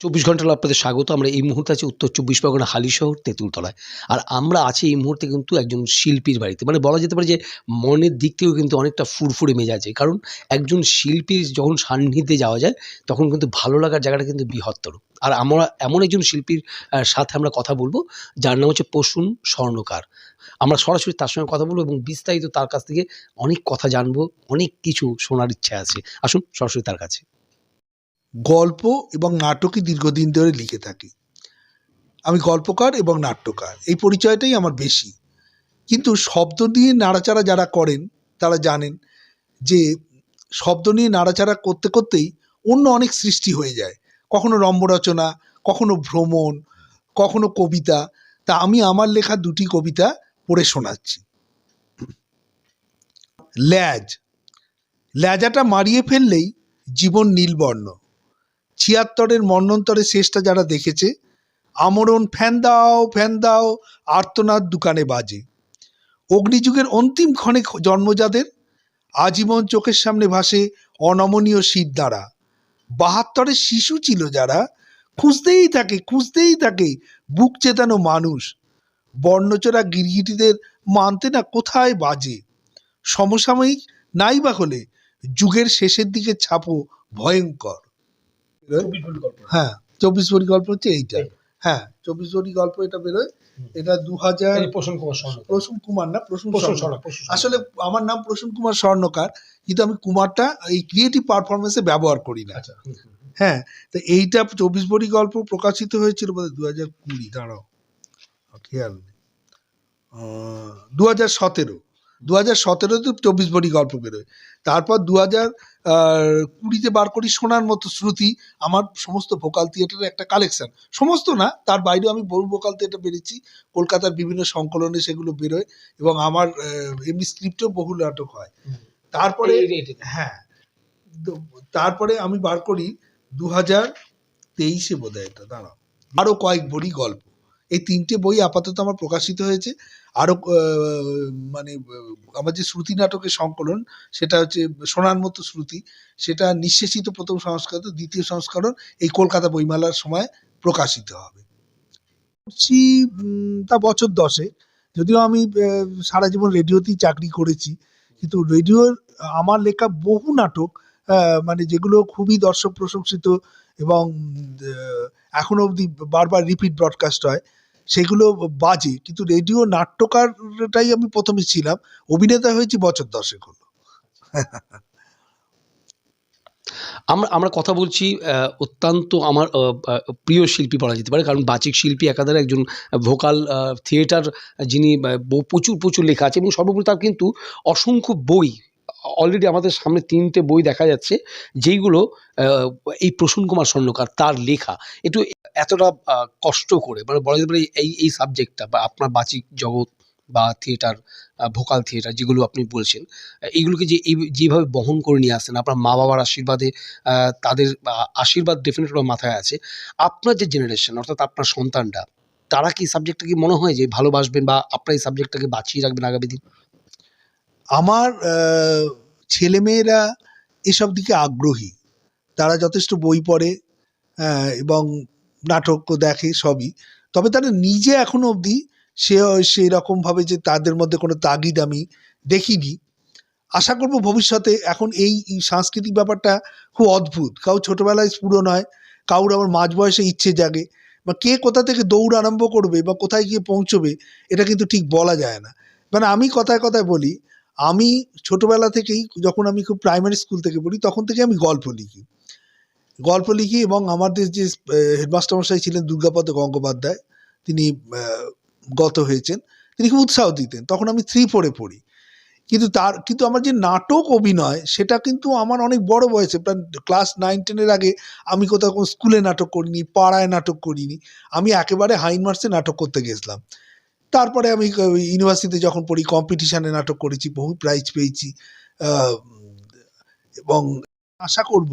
চব্বিশ ঘণ্টা আপনাদের স্বাগত। আমরা এই মুহূর্তে আছি উত্তর চব্বিশ পরগনা হালিশহর তেঁতুলতলায়। আর আমরা আছি এই মুহূর্তে কিন্তু একজন শিল্পীর বাড়িতে। মানে বলা যেতে পারে যে মনের দিক থেকেও কিন্তু অনেকটা ফুরফুরে মেজাজে কারণ একজন শিল্পীর যখন সান্নিধ্যে যাওয়া যায়, তখন কিন্তু ভালো লাগার জায়গাটা কিন্তু বৃহত্তর। আর আমরা এমন একজন শিল্পীর সাথে আমরা কথা বলব, যার নাম হচ্ছে প্রসূন স্বর্ণকার। আমরা সরাসরি তার সঙ্গে কথা বলব এবং বিস্তারিত তার কাছ থেকে অনেক কথা জানব, অনেক কিছু শোনার ইচ্ছা আছে। আসুন সরাসরি তার কাছে। গল্প এবং নাটকই দীর্ঘদিন ধরে লিখে থাকি। আমি গল্পকার এবং নাট্যকার, এই পরিচয়টাই আমার বেশি। কিন্তু শব্দ নিয়ে নাড়াচাড়া যারা করেন, তারা জানেন যে শব্দ নিয়ে নাড়াচাড়া করতে করতেই অন্য অনেক সৃষ্টি হয়ে যায়। কখনো রম্যরচনা, কখনো ভ্রমণ, কখনো কবিতা। তা আমি আমার লেখা দুটি কবিতা পড়ে শোনাচ্ছি। ল্যাজ। ল্যাজাটা মারিয়ে ফেললেই জীবন নীলবর্ণ। ছিয়াত্তরের মন্নন্তরে শেষটা যারা দেখেছে, আমরণ ফ্যান দাও ফ্যান দাও আর্তনাদ দোকানে বাজে। অগ্নিযুগের অন্তিম ক্ষণে খ- জন্ম যাদের আজীবন চোখের সামনে ভাসে অনমনীয় শীত দ্বারা। বাহাত্তরের শিশু ছিল যারা, খুঁজতেই থাকে খুঁজতেই থাকে, বুক চেতানো মানুষ। বর্ণচোরা গিরগিটিদের মানতে না কোথায় বাজে। সমসাময়িক নাই বা হলে যুগের শেষের দিকে ছাপো ভয়ঙ্কর। হ্যাঁ চব্বিশ বড়ি গল্প হচ্ছে এইটা। হ্যাঁ চব্বিশ গল্প এটা বেরোয়। এটা দু হাজার প্রসূন কুমার প্রসূন কুমার না প্রসূন স্বর্ণ। আসলে আমার নাম প্রসূন কুমার স্বর্ণকার কিন্তু আমি কুমারটা এই ক্রিয়েটিভ পারফরমেন্সে ব্যবহার করি না। আচ্ছা। হ্যাঁ তো এইটা চব্বিশ বড়ি গল্প প্রকাশিত হয়েছিল বোধহয় দু হাজার কুড়ি দাঁড়াও খেয়াল নেই। দু হাজার সতেরো। দু হাজার সতেরোতে চব্বিশ বড়ি গল্প বেরোয়। তারপর দু হাজার কুড়িতে বার করি শোনার মতো শ্রুতি আমার সমস্ত ভোকাল থিয়েটারের একটা কালেকশন সমস্ত না তার বাইরেও আমি বহু ভোকাল থিয়েটার বেরিয়েছি কলকাতার বিভিন্ন সংকলনে সেগুলো বেরোয় এবং আমার এমনি স্ক্রিপ্টেও বহু নাটক হয়। তারপরে হ্যাঁ তারপরে আমি বার করি দু হাজার তেইশে বোধ হয় এটা দাঁড়াও। আরও কয়েক বড়ি গল্প। এই তিনটে বই আপাতত আমার প্রকাশিত হয়েছে। আরও মানে আমার যে শ্রুতি নাটকের সংকলন, সেটা হচ্ছে শোনার মতো শ্রুতি, সেটা নিঃশেষিত প্রথম সংস্করণ, দ্বিতীয় সংস্করণ এই কলকাতা বইমেলার সময় প্রকাশিত হবে। তা বছর দশে যদিও আমি সারা জীবন রেডিওতেই চাকরি করেছি, কিন্তু রেডিওর, আমার লেখা বহু নাটক মানে যেগুলো খুবই দর্শক প্রশংসিত এবং এখনও অবধি বারবার রিপিট ব্রডকাস্ট হয় সেগুলো বাজে, কিন্তু রেডিও নাট্যকারটাই আমি প্রথমে ছিলাম, অভিনেতা হয়েছি বছর দশেক হলো। আমরা আমরা কথা বলছি অত্যন্ত আমার প্রিয় শিল্পী বলা যেতে পারে, কারণ বাচিক শিল্পী একাধারে একজন ভোকাল থিয়েটার যিনি প্রচুর প্রচুর লেখা আছে এবং সর্বোপরি তার কিন্তু অসংখ্য বই অলরেডি আমাদের সামনে তিনটে বই দেখা যাচ্ছে, যেইগুলো এই প্রসূন কুমার স্বর্ণকার তার লেখা। একটু এতটা কষ্ট করে মানে বলা যেতে পারে এই এই সাবজেক্টটা বা আপনার বাচিক জগৎ বা থিয়েটার ভোকাল থিয়েটার যেগুলো আপনি বলছেন, এইগুলোকে যে যেভাবে বহন করে নিয়ে আসেন আপনার মা বাবার আশীর্বাদে তাদের আশীর্বাদ ডেফিনেটলি মাথায় আছে। আপনার যে জেনারেশন অর্থাৎ আপনার সন্তানরা, তারা কি সাবজেক্টটাকে মনে হয় যে ভালোবাসবেন বা আপনার এই সাবজেক্টটাকে বাঁচিয়ে রাখবেন আগামী দিন? আমার ছেলেমেয়েরা এসব দিকে আগ্রহী। তারা যথেষ্ট বই পড়ে এবং নাটকও দেখে সবই। তবে তারা নিজে এখনও অবধি সে সেই রকমভাবে যে তাদের মধ্যে কোনো তাগিদ আমি দেখিনি। আশা করব ভবিষ্যতে এখন এই সাংস্কৃতিক ব্যাপারটা খুব অদ্ভুত। কাউ ছোটোবেলায় স্ফুরণ নয়, কারুর আবার মাঝ বয়সে ইচ্ছে জাগে, বা কে কোথা থেকে দৌড় আরম্ভ করবে বা কোথায় গিয়ে পৌঁছবে, এটা কিন্তু ঠিক বলা যায় না। মানে আমি কথায় কথায় বলি আমি ছোটবেলা থেকেই যখন আমি খুব প্রাইমারি স্কুল থেকে পড়ি, তখন থেকে আমি গল্প লিখি। গল্প লিখি এবং আমাদের যে হেডমাস্টার মশাই ছিলেন দুর্গাপদ গঙ্গোপাধ্যায়, তিনি গত হয়েছেন। তিনি খুব উৎসাহ দিতেন। তখন আমি থ্রি ফোরে পড়ি। কিন্তু তার, কিন্তু আমার যে নাটক অভিনয়, সেটা কিন্তু আমার অনেক বড় বয়সে, প্রায় ক্লাস নাইন টেনের আগে আমি কোথাও কোনো স্কুলে নাটক করিনি, পাড়ায় নাটক করিনি। আমি একেবারে হাইন মার্সে নাটক করতে গেছিলাম। তারপরে আমি ইউনিভার্সিটিতে যখন পড়ি কম্পিটিশানে নাটক করেছি, বহু প্রাইজ পেয়েছি এবং আশা করব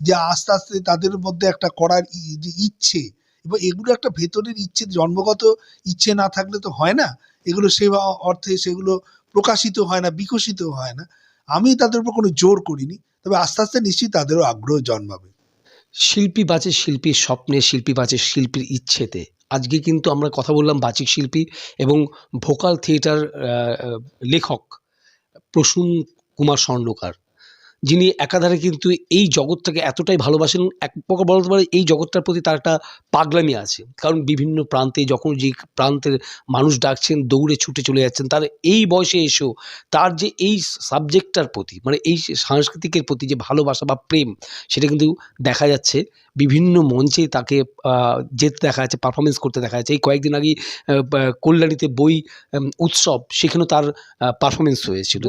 যে আস্তে আস্তে তাদের মধ্যে একটা করার যে ইচ্ছে, এবং এগুলো একটা ভেতরের ইচ্ছে, জন্মগত ইচ্ছে না থাকলে তো হয় না। এগুলো সে অর্থে সেগুলো প্রকাশিত হয় না, বিকশিত হয় না। আমি তাদের উপর কোনো জোর করিনি, তবে আস্তে আস্তে নিশ্চয়ই তাদেরও আগ্রহ জন্মাবে। শিল্পী বাঁচে শিল্পীর স্বপ্নে, শিল্পী বাঁচে শিল্পীর ইচ্ছেতে আজকে কিন্তু আমরা কথা বললাম বাচিক শিল্পী এবং ভোকাল থিয়েটার লেখক প্রসূন কুমার স্বর্ণকার। যিনি একাধারে কিন্তু এই জগৎটাকে এতটাই ভালোবাসেন, এক প্রকার বলতে পারে এই জগৎটার প্রতি তার একটা পাগলামি আছে। কারণ বিভিন্ন প্রান্তে যখন যে প্রান্তের মানুষ ডাকছেন, দৌড়ে ছুটে চলে যাচ্ছেন, তার এই বয়সে এসেও তার যে এই সাবজেক্টটার প্রতি মানে এই সাংস্কৃতিকের প্রতি যে ভালোবাসা বা প্রেম, সেটা কিন্তু দেখা যাচ্ছে। বিভিন্ন মঞ্চে তাকে যেতে দেখা যাচ্ছে পারফরমেন্স করতে দেখা যাচ্ছে। এই কয়েকদিন বা- কল্যাণীতে বই উৎসব সেখানেও তার পারফরমেন্স হয়েছিল।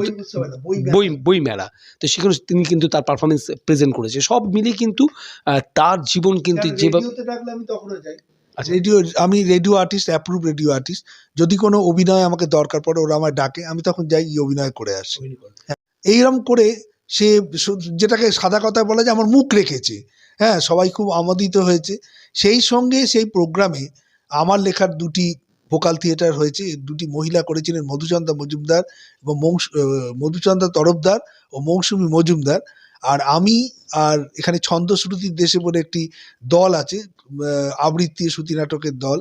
বই বই মেলা। তো সেখানে তিনি কিন্তু তার পারফরমেন্স প্রেজেন্ট করেছে। সব মিলিয়ে কিন্তু তার জীবন কিন্তু যেভাবে আচ্ছা। রেডিও আমি radio artist approve radio artist. যদি কোনো অভিনয় আমাকে দরকার পড়ে ওরা আমায় ডাকে আমি তখন যাই অভিনয় করে আসি। এইরকম করে। সে যেটাকে সাদা কথায় বলা যায় আমার মুখ রেখেছে। হ্যাঁ সবাই খুব আমোদিত হয়েছে। সেই সঙ্গে সেই প্রোগ্রামে আমার লেখার দুটি ভোকাল থিয়েটার হয়েছে দুটি মহিলা করেছিলেন মধুচন্দ্রা মজুমদার এবং মৌস আহ, মধুচন্দ্রা তরফদার ও মৌসুমী মজুমদার। আর আমি আর এখানে ছন্দ শ্রুতির দেশে বলে একটি দল আছে আবৃত্তি শ্রুতি নাটকের দল।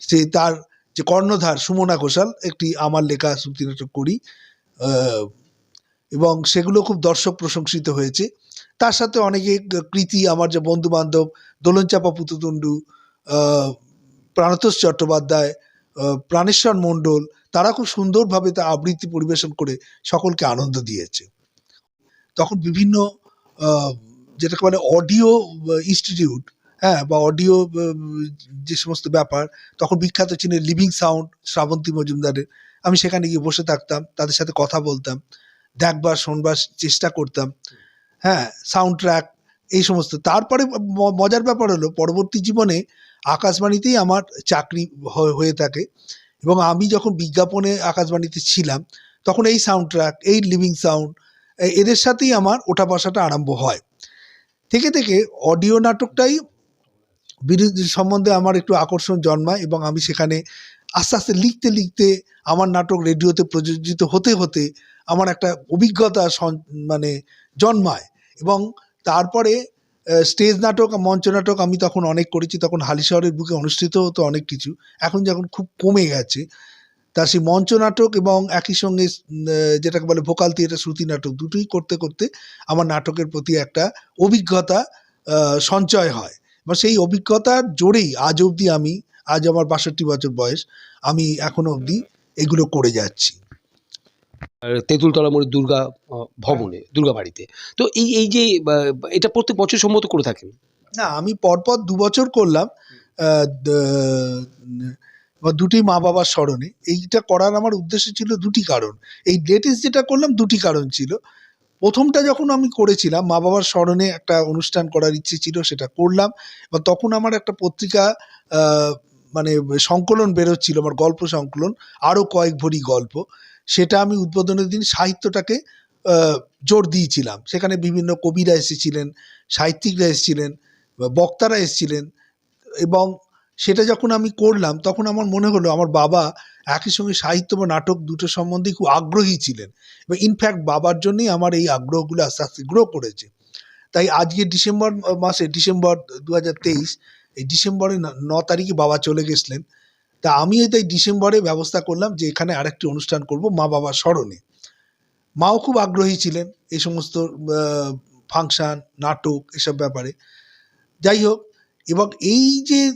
সে তার যে কর্ণধার সুমনা ঘোষাল একটি আমার লেখা শ্রুতি নাটক করি। এবং সেগুলো খুব দর্শক প্রশংসিত হয়েছে। তার সাথে অনেকে কৃতি আমার যে বন্ধু বান্ধব দোলনচাপা পুতুতুন্ডু আহ, প্রাণতোষ চট্টোপাধ্যায় প্রাণেশ্বর মণ্ডল তারা খুব সুন্দরভাবে তা আবৃত্তি পরিবেশন করে সকলকে আনন্দ দিয়েছে। তখন বিভিন্ন যেটাকে বলে অডিও ইনস্টিটিউট হ্যাঁ বা অডিও যে সমস্ত ব্যাপার তখন বিখ্যাত ছিলেন লিভিং সাউন্ড শ্রাবন্তী মজুমদারের। আমি সেখানে গিয়ে বসে থাকতাম তাদের সাথে কথা বলতাম। দেখবার, শোনবার চেষ্টা করতাম। হ্যাঁ সাউন্ড ট্র্যাক এই সমস্ত। তারপরে মজার ব্যাপার হলো, পরবর্তী জীবনে আকাশবাণীতেই আমার চাকরি হয়ে থাকে এবং আমি যখন বিজ্ঞাপনে আকাশবাণীতে ছিলাম, তখন এই সাউন্ড ট্র্যাক এই লিভিং সাউন্ড এদের সাথেই আমার ওঠা বসাটা আরম্ভ হয়। থেকে থেকে অডিও নাটকটাই বিরোধী সম্বন্ধে আমার একটু আকর্ষণ জন্মায় এবং আমি সেখানে আস্তে আস্তে লিখতে লিখতে আমার নাটক রেডিওতে প্রযোজিত হতে হতে আমার একটা অভিজ্ঞতা মানে জন্মায়। এবং তারপরে স্টেজ নাটক, মঞ্চ নাটক আমি তখন অনেক করেছি, তখন হালিশহরের বুকে অনুষ্ঠিত হতো অনেক কিছু। এখন যখন খুব কমে গেছে, তা সেই মঞ্চ নাটক এবং একই সঙ্গে যেটাকে বলে ভোকাল থিয়েটার শ্রুতি নাটক দুটোই করতে করতে আমার নাটকের প্রতি একটা অভিজ্ঞতা সঞ্চয় হয়। এবং সেই অভিজ্ঞতার জোরেই আজ অবধি আমি আজ আমার বাষট্টি বছর বয়স আমি এখনও অবধি এগুলো করে যাচ্ছি। তেঁতুলতলা মোড়ের দুর্গা ভবনে দুর্গা বাড়িতে। তো এই এই যে এটা প্রত্যেক বছর সম্মত করে থাকেন? না আমি পরপর দু বছর করলাম দুটি মা বাবার স্মরণে। এইটা করার আমার উদ্দেশ্য ছিল দুটি কারণ। এই লেটেস্ট যেটা করলাম দুটি কারণ ছিল। প্রথমটা যখন আমি করেছিলাম মা বাবার স্মরণে একটা অনুষ্ঠান করার ইচ্ছে ছিল সেটা করলাম। এবং তখন আমার একটা পত্রিকা মানে সংকলন বেরোচ্ছিল, আমার গল্প সংকলন আরও কয়েক ভরি গল্প, সেটা আমি উদ্বোধনের দিন সাহিত্যটাকে জোর দিয়েছিলাম। সেখানে বিভিন্ন কবিরা এসেছিলেন, সাহিত্যিকরা এসেছিলেন বক্তারা এসেছিলেন, এবং সেটা যখন আমি করলাম, তখন আমার মনে হলো আমার বাবা একই সঙ্গে সাহিত্য বা নাটক দুটো সম্বন্ধে খুব আগ্রহী ছিলেন। এবং ইনফ্যাক্ট বাবার জন্যই আমার এই আগ্রহগুলো আস্তে আস্তে গ্রো করেছে। তাই আজকে ডিসেম্বর মাসে, ডিসেম্বর দু হাজার তেইশ এই ডিসেম্বরে ন- তারিখে বাবা চলে গেছিলেন। তা আমিও তাই ডিসেম্বরে ব্যবস্থা করলাম যে এখানে আরেকটি অনুষ্ঠান করব, মা বাবার স্মরণে। মাও খুব আগ্রহী ছিলেন এই সমস্ত ফাংশন, নাটক এসব ব্যাপারে। যাই হোক, এবং এই যে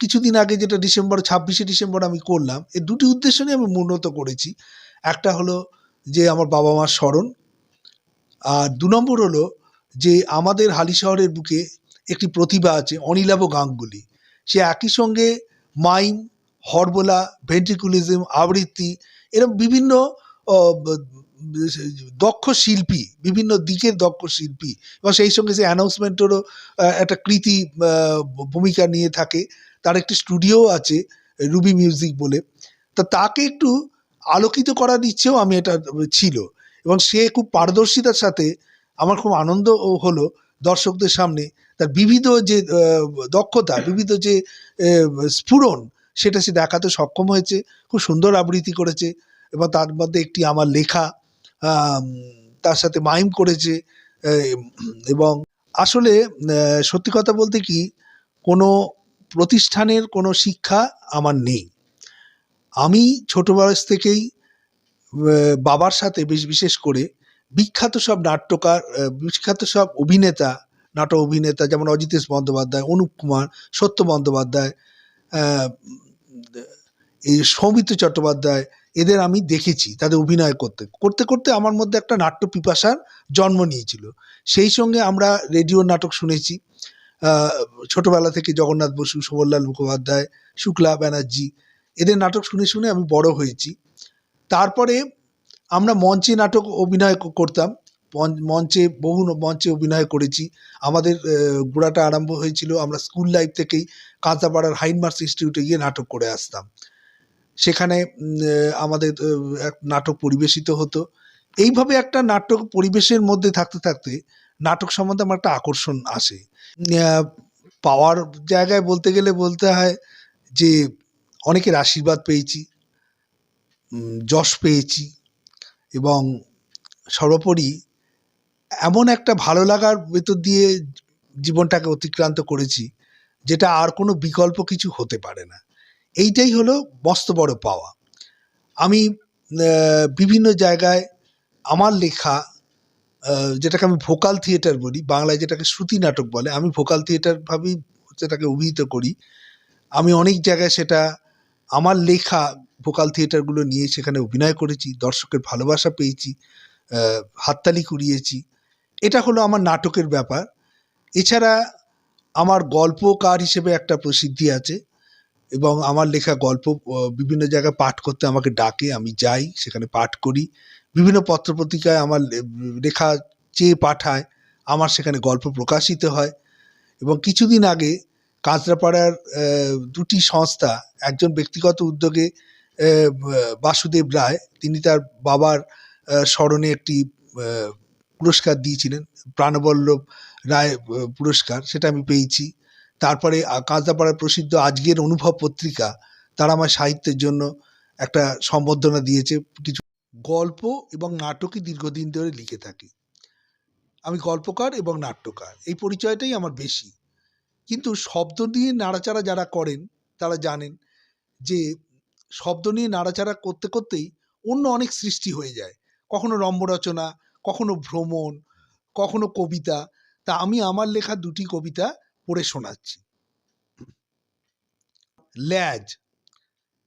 কিছুদিন আগে যেটা ডিসেম্বর, ছাব্বিশে ডিসেম্বর আমি করলাম এই দুটি উদ্দেশ্য নিয়ে আমি উন্নত করেছি। একটা হলো যে আমার বাবা মার স্মরণ, আর দু নম্বর হলো যে আমাদের হালি শহরের বুকে একটি প্রতিভা আছে, অনিলাভ গাঙ্গুলি। সে একই সঙ্গে মাইম, হরবোলা, ভেন্ট্রিকুলিজম, আবৃত্তি এরকম বিভিন্ন দক্ষ শিল্পী, বিভিন্ন দিকের দক্ষ শিল্পী, এবং সেই সঙ্গে সে অ্যানাউন্সমেন্টেরও একটা কৃতি ভূমিকা নিয়ে থাকে। তার একটি স্টুডিও আছে, রুবি মিউজিক বলে। তা তাকে একটু আলোকিত করার ইচ্ছেও আমি এটা ছিল। এবং সে খুব পারদর্শিতার সাথে আমার খুব আনন্দ হলো দর্শকদের সামনে তার বিবিধ যে দক্ষতা, বিবিধ যে স্ফুরণ, সেটা সে দেখাতে সক্ষম হয়েছে, খুব সুন্দর আবৃত্তি করেছে এবং তার মধ্যে একটি আমার লেখা তার সাথে মাইম করেছে এবং আসলে সত্যি কথা বলতে কি, কোনো প্রতিষ্ঠানের কোনো শিক্ষা আমার নেই। আমি ছোটো বয়স থেকেই বাবার সাথে বেশ বিশেষ করে বিখ্যাত সব নাট্যকার বিখ্যাত সব অভিনেতা, নাটক অভিনেতা যেমন অজিতেশ বন্দ্যোপাধ্যায়, অনুপ কুমার, সত্য বন্দ্যোপাধ্যায় এই সৌমিত্র চট্টোপাধ্যায়, এদের আমি দেখেছি, তাদের অভিনয় করতে। করতে করতে আমার মধ্যে একটা নাট্য পিপাসার জন্ম নিয়েছিল। সেই সঙ্গে আমরা রেডিও নাটক শুনেছি। ছোটবেলা থেকে জগন্নাথ বসু শোভনলাল মুখোপাধ্যায়, শুক্লা ব্যানার্জি, এদের নাটক শুনে শুনে আমি বড় হয়েছি। তারপরে আমরা মঞ্চে নাটক অভিনয় করতাম। মঞ্চ- বহু মঞ্চে অভিনয় করেছি। আমাদের গোড়াটা আরম্ভ হয়েছিল, আমরা স্কুল লাইফ থেকেই কাঁচাপাড়ার হাইনমার্স ইনস্টিটিউটে গিয়ে নাটক করে আসতাম। সেখানে আমাদের এক নাটক পরিবেশিত হতো। এইভাবে একটা নাটক পরিবেশের মধ্যে থাকতে থাকতে নাটক সম্বন্ধে আমার একটা আকর্ষণ আসে। পাওয়ার জায়গায় বলতে গেলে বলতে হয় যে, অনেকের আশীর্বাদ পেয়েছি যশ পেয়েছি এবং সর্বোপরি এমন একটা ভালো লাগার ভেতর দিয়ে জীবনটাকে অতিক্রান্ত করেছি, যেটা আর কোনো বিকল্প কিছু হতে পারে না। এইটাই হলো মস্ত বড় পাওয়া। আমি বিভিন্ন জায়গায় আমার লেখা যেটাকে আমি ভোকাল থিয়েটার বলি, বাংলায় যেটাকে শ্রুতি নাটক বলে, আমি ভোকাল থিয়েটার ভাবেই সেটাকে অভিহিত করি। আমি অনেক জায়গায় সেটা, আমার লেখা ভোকাল থিয়েটারগুলো নিয়ে সেখানে অভিনয় করেছি, দর্শকের ভালোবাসা পেয়েছি হাততালি কুড়িয়েছি। এটা হলো আমার নাটকের ব্যাপার। এছাড়া আমার গল্পকার হিসেবে একটা প্রসিদ্ধি আছে এবং আমার লেখা গল্প বিভিন্ন জায়গায় পাঠ করতে আমাকে ডাকে, আমি যাই, সেখানে পাঠ করি। বিভিন্ন পত্রপত্রিকায় আমার লেখা চেয়ে পাঠায়, আমার সেখানে গল্প প্রকাশিত হয় এবং কিছুদিন আগে কাঁচরাপাড়ার দুটি সংস্থা, একজন ব্যক্তিগত উদ্যোগে বাসুদেব রায়, তিনি তার বাবার স্মরণে একটি পুরস্কার দিয়েছিলেন, প্রাণবল্লভ রায় পুরস্কার, সেটা আমি পেয়েছি। তারপরে কাঁচরাপাড়ার প্রসিদ্ধ আজকের অনুভব পত্রিকা, তারা আমার সাহিত্যের জন্য একটা সম্বর্ধনা দিয়েছে। কিছু গল্প এবং নাটকই দীর্ঘদিন ধরে লিখে থাকি। আমি গল্পকার এবং নাট্যকার, এই পরিচয়টাই আমার বেশি। কিন্তু শব্দ নিয়ে নাড়াচাড়া যারা করেন, তারা জানেন যে শব্দ নিয়ে নাড়াচাড়া করতে করতেই অন্য অনেক সৃষ্টি হয়ে যায়। কখনো রম্যরচনা, কখনো ভ্রমণ, কখনো কবিতা। তা আমি আমার লেখা দুটি কবিতা পড়ে শোনাচ্ছি। ল্যাজ।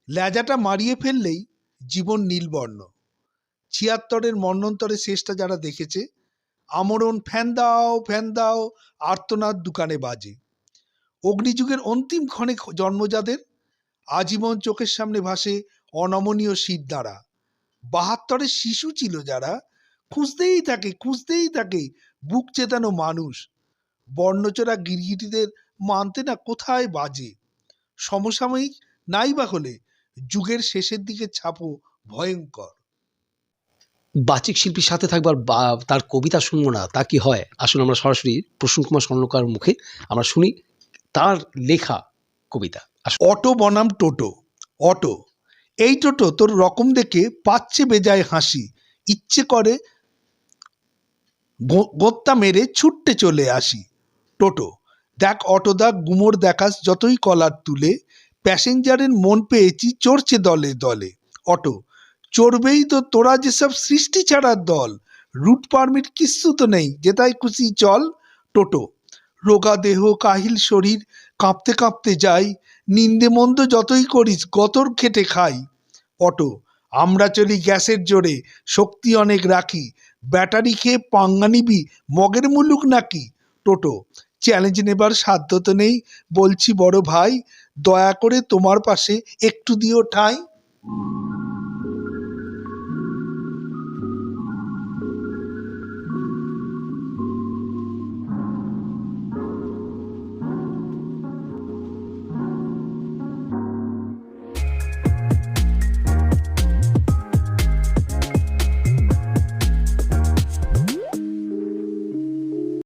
ল্যাজাটা মারিয়ে ফেললেই জীবন নীলবর্ণ। ছিয়াত্তরের মন্বন্তরে শেষটা যারা দেখেছে, আমরণ ফ্যান দাও ফ্যান দাও, আর্তনাদ দোকানে বাজে। অগ্নিযুগের অন্তিম ক্ষণে জন্ম যাদের আজীবন চোখের সামনে ভাসে অনমনীয় শীত দ্বারা। বাহাত্তরের শিশু ছিল যারা। খুঁজতেই থাকে খুঁজতেই থাকে, বুক চেতানো মানুষ। বর্ণচোরা গিরগিটিদের মানতে না কোথায় বাজে। সমসাময়িক নাই বা হলে যুগের শেষের দিকে ছাপো ভয়ঙ্কর। বাচিক শিল্পীর সাথে থাকবার বা, তার কবিতা শুনব না, তা কি হয়? আসলে আমরা সরাসরি প্রসূন কুমার স্বর্ণকার মুখে আমরা শুনি তার লেখা কবিতা। অটো বনাম টোটো, অটো। এই টোটো তোর রকম দেখে পাচ্ছে বেজায় হাসি। ইচ্ছে করে গোত্তা মেরে ছুটতে চলে আসি। টোটো, দেখ অটো অটোদা গুমোর দেখাস যতই কলার তুলে। প্যাসেঞ্জারের মন পেয়েছি চড়ছে দলে দলে। অটো, চড়বেই তো তোরা যেসব সৃষ্টি ছাড়ার দল। রুট পারমিট কিচ্ছু তো নেই, যেটাই খুশি চল। টোটো, রোগা দেহ, কাহিল শরীর কাঁপতে কাঁপতে যাই। নিন্দে মন্দ যতই করিস, গতর খেটে খাই। অটো আমরা চলি গ্যাসের জোরে, শক্তি অনেক রাখি। ব্যাটারি খেয়ে পাঙ্গা নিবি, মগের মুলুক নাকি? টোটো চ্যালেঞ্জ নেবার সাধ্য তো নেই, বলছি বড় ভাই, দয়া করে তোমার পাশে একটু দিও ঠাঁই।